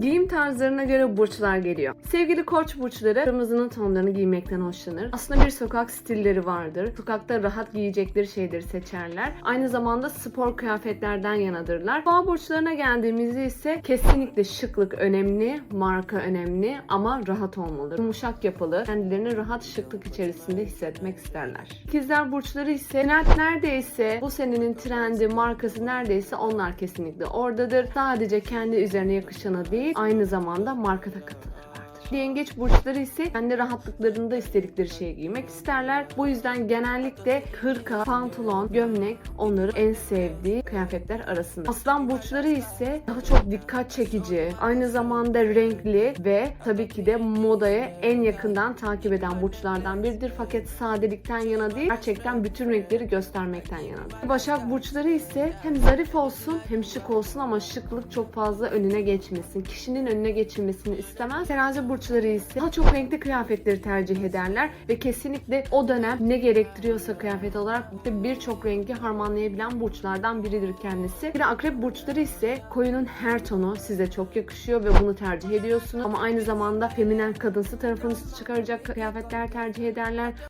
Giyim tarzlarına göre burçlar geliyor. Sevgili koç burçları kırmızının tonlarını giymekten hoşlanır. Aslında bir sokak stilleri vardır. Sokakta rahat giyecekleri şeyleri seçerler. Aynı zamanda spor kıyafetlerden yanadırlar. Boğa burçlarına geldiğimizde ise kesinlikle şıklık önemli, marka önemli ama rahat olmalı. Yumuşak yapılı, kendilerini rahat şıklık içerisinde hissetmek isterler. İkizler burçları ise trend neredeyse bu senenin trendi, markası neredeyse onlar kesinlikle oradadır. Sadece kendi üzerine yakışanı değil, aynı zamanda marka takıntıları vardır. Yengeç burçları ise kendi rahatlıklarında istedikleri şeyi giymek isterler. Bu yüzden genellikle hırka, pantolon, gömlek onların en sevdiği kıyafetler arasında. Aslan burçları ise daha çok dikkat çekici, aynı zamanda renkli ve tabii ki de modaya en yakından takip eden burçlardan biridir. Fakat sadelikten yana değil, gerçekten bütün renkleri göstermekten yanadır. Başak burçları ise hem zarif olsun hem şık olsun ama şıklık çok fazla önüne geçmesin. Kişinin önüne geçilmesini istemez. Terazi burçları ise daha çok renkli kıyafetleri tercih ederler ve kesinlikle o dönem ne gerektiriyorsa kıyafet olarak birçok rengi harmanlayabilen burçlardan biridir kendisi. Bir akrep burçları ise koyunun her tonu size çok yakışıyor ve bunu tercih ediyorsunuz. Ama aynı zamanda feminen kadınsı tarafınızı çıkaracak kıyafetler tercih ederler.